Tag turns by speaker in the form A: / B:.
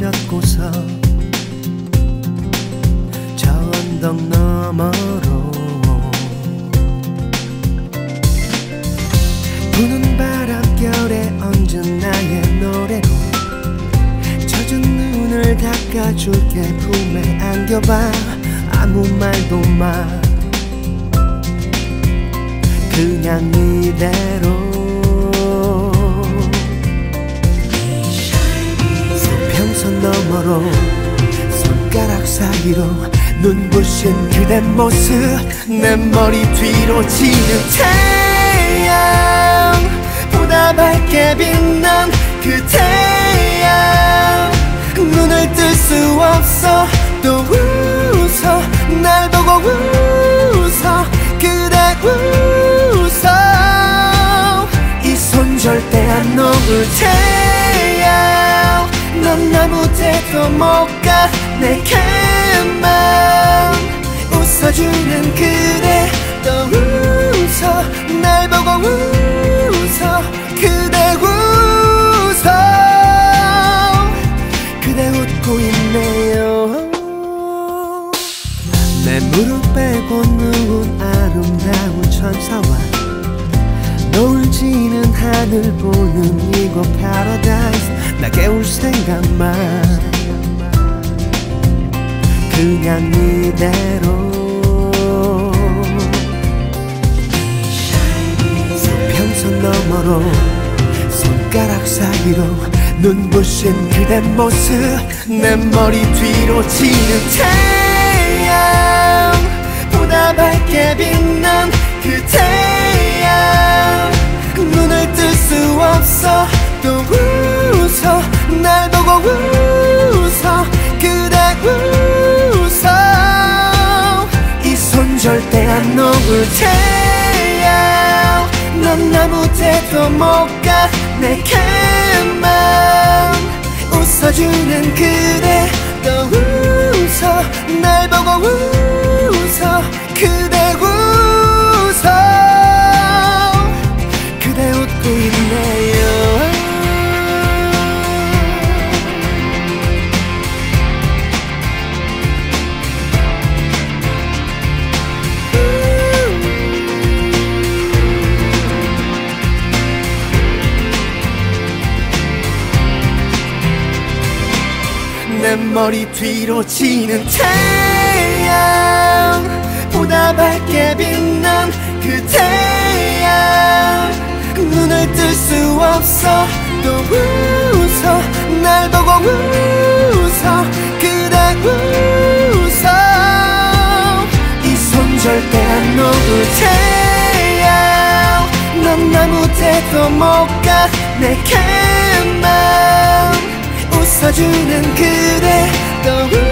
A: 노를 잡고서 저 언덕 너머로 부는 바람결에 얹은 나의 노래로 젖은 눈을 닦아줄게 품에 안겨봐. 아무 말도 마. 그냥 이대로 너머로 손가락 사이로 눈부신 그대 모습 내 머리 뒤로 지는 태양 보다 밝게 빛난 그 태양 눈을 뜰 수 없어 또 웃어 날 보고 웃어 그대 웃어 이 손 절대 안 놓을 태 못가 내게만 웃어주는 그대 또 웃어. 날 보고 웃어. 그대 웃어. 그대 웃고 있네요. 내 무릎에 꽂는 아름다운 천사와 노을 지는 하늘 보는 이곳 파라다이스 나 깨울 생각만 그냥 이대로 수평선 너머로 손가락 사이로 눈부신 그대 모습 내 머리 뒤로 지는 태양 보다 밝게 빛난 그 태양 눈을 뜰 수 없어 또 웃어 날 보고 웃어 태양 넌 아무 데도 못가. 내게만 웃어주는 그대. 또 웃어. 날 보고 웃어. 그대 내 머리 뒤로 지는 태양. 보다 밝게 빛난 그 태양. 눈을 뜰 수 없어. 또 웃어. 날 보고 웃어. 그대 웃어. 이 손 절대 안 놓을 태양. 넌 아무 데도 못 가. 내게만 웃어주는 Tàu